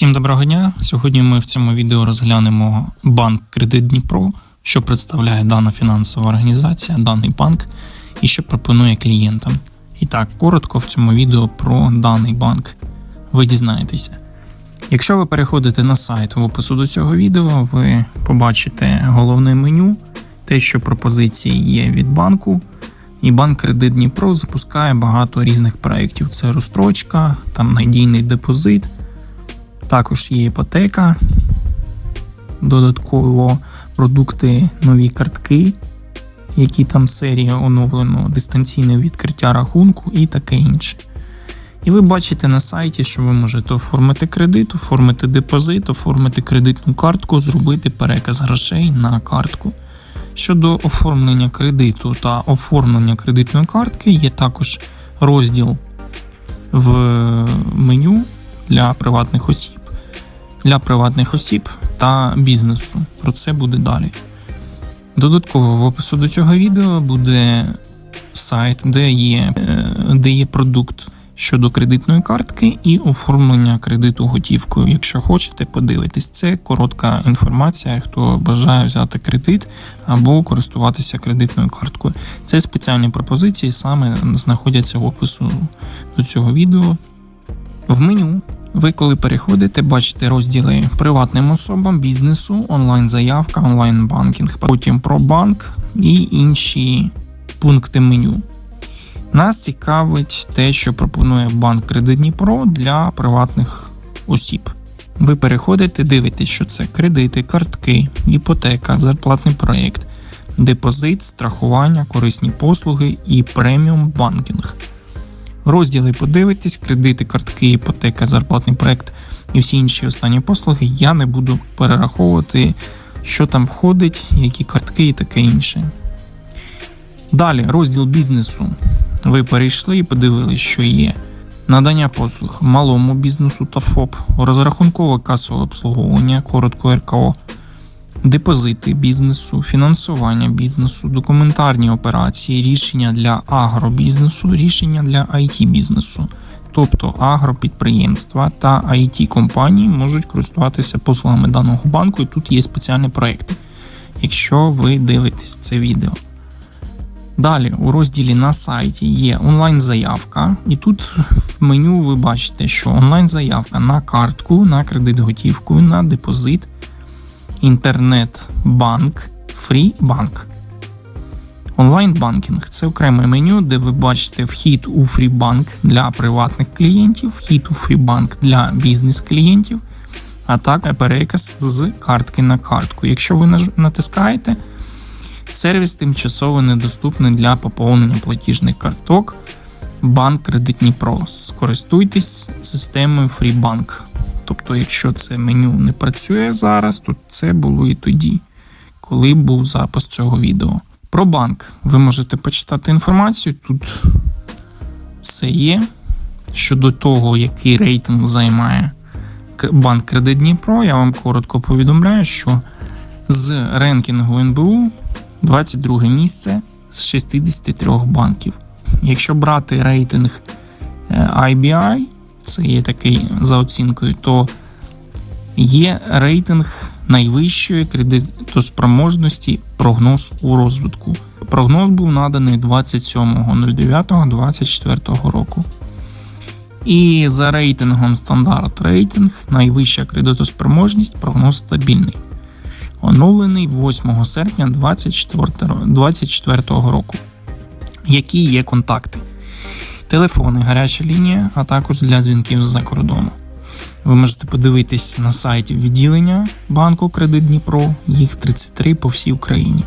Всім доброго дня! Сьогодні ми в цьому відео розглянемо банк Кредит Дніпро, що представляє дана фінансова організація, даний банк і що пропонує клієнтам. І так, коротко в цьому відео про даний банк ви дізнаєтеся. Якщо ви переходите на сайт в опису до цього відео, ви побачите головне меню, те, що пропозиції є від банку. І банк Кредит Дніпро запускає багато різних проєктів. Це розстрочка, там надійний депозит. Також є іпотека, додатково продукти, нові картки, які там серія оновлено, дистанційне відкриття рахунку і таке інше. І ви бачите на сайті, що ви можете оформити кредит, оформити депозит, оформити кредитну картку, зробити переказ грошей на картку. Щодо оформлення кредиту та оформлення кредитної картки, є також розділ в меню для приватних осіб для приватних осіб та бізнесу. Про це буде далі. Додатково в опису до цього відео буде сайт, де є, е, де є продукт щодо кредитної картки і оформлення кредиту готівкою. Якщо хочете, подивитись. Це коротка інформація, хто бажає взяти кредит або користуватися кредитною карткою. Це спеціальні пропозиції, саме знаходяться в опису до цього відео. В меню ви, коли переходите, бачите розділи приватним особам, бізнесу, онлайн-заявка, онлайн-банкінг, потім про банк і інші пункти меню. Нас цікавить те, що пропонує банк Кредит Дніпро для приватних осіб. Ви переходите, дивитесь, що це кредити, картки, іпотека, зарплатний проєкт, депозит, страхування, корисні послуги і преміум банкінг розділи подивитесь, кредити, картки, іпотека, зарплатний проект і всі інші останні послуги. Я не буду перераховувати, що там входить, які картки і таке інше. Далі, розділ бізнесу. Ви перейшли і подивились, що є. Надання послуг малому бізнесу та ФОП, розрахункове касове обслуговування, коротко РКО, депозити бізнесу, фінансування бізнесу, документарні операції, рішення для агробізнесу, рішення для it бізнесу. Тобто агропідприємства та it компанії можуть користуватися послугами даного банку, і тут є спеціальні проекти, якщо ви дивитесь це відео. Далі у розділі на сайті є онлайн-заявка, і тут в меню ви бачите, що онлайн-заявка на картку, на кредит готівкою, на депозит інтернет-банк, фрі-банк. Онлайн-банкінг це окреме меню, де ви бачите вхід у фрібанк для приватних клієнтів, вхід у фрібанк для бізнес-клієнтів, а також переказ з картки на картку. Якщо ви натискаєте, сервіс тимчасово недоступний для поповнення платіжних карток. Банк Кредит Дніпро. Скористуйтесь системою FreeBank. Тобто, якщо це меню не працює зараз, то це було і тоді, коли був запис цього відео. Про банк ви можете почитати інформацію. Тут все є. Щодо того, який рейтинг займає банк Кредит Дніпро, я вам коротко повідомляю, що з ренкінгу НБУ 22 місце з 63 банків. Якщо брати рейтинг IBI, е, це є такий за оцінкою, то є рейтинг найвищої кредитоспроможності прогноз у розвитку. Прогноз був наданий 27.09.24 року. І за рейтингом стандарт рейтинг найвища кредитоспроможність прогноз стабільний. Оновлений 8 серпня 2024 року. Які є контакти? Телефони, гаряча лінія, а також для дзвінків з-за кордону. Ви можете подивитись на сайті відділення банку Кредит Дніпро, їх 33 по всій Україні.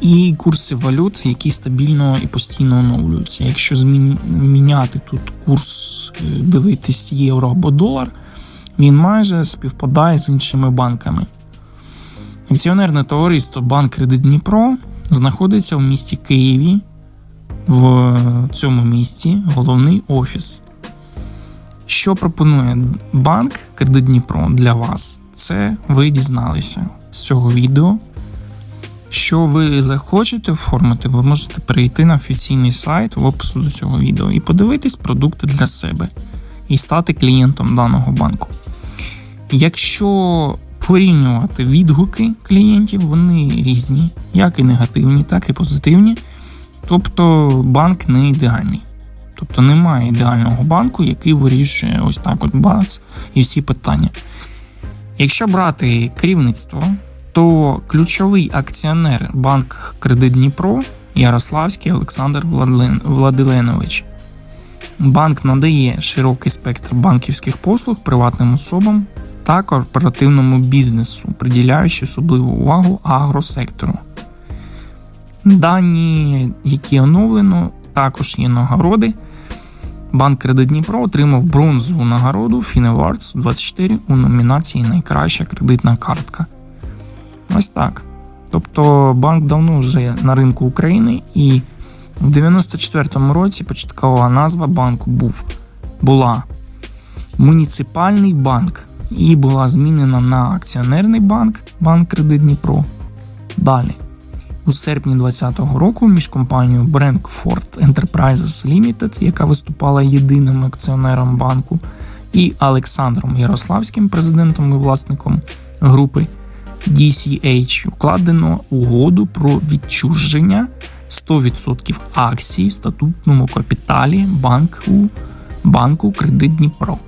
І курси валют, які стабільно і постійно оновлюються. Якщо зміняти тут курс, е, дивитись євро або долар, він майже співпадає з іншими банками. Акціонерне товариство Банк Кредит Дніпро знаходиться в місті Києві в цьому місці головний офіс. Що пропонує банк Кредит Дніпро для вас? Це ви дізналися з цього відео. Що ви захочете оформити, ви можете перейти на офіційний сайт в опису до цього відео і подивитись продукти для себе і стати клієнтом даного банку. Якщо порівнювати відгуки клієнтів, вони різні, як і негативні, так і позитивні. Тобто банк не ідеальний. Тобто немає ідеального банку, який вирішує ось так от бац і всі питання. Якщо брати керівництво, то ключовий акціонер банк Кредит Дніпро Ярославський Олександр Владиленович. Банк надає широкий спектр банківських послуг приватним особам та корпоративному бізнесу, приділяючи особливу увагу агросектору. Дані, які оновлено, також є нагороди. Банк Кредит Дніпро отримав бронзову нагороду FinAwards 24 у номінації Найкраща кредитна картка. Ось так. Тобто банк давно вже на ринку України, і в 94-му році початкова назва банку був була Муніципальний банк і була змінена на акціонерний банк Банк Кредит Дніпро. Далі. У серпні 2020 року між компанією Brankford Enterprises Limited, яка виступала єдиним акціонером банку, і Олександром Ярославським, президентом і власником групи DCH, укладено угоду про відчуження 100% акцій в статутному капіталі банку, банку Кредит Дніпро.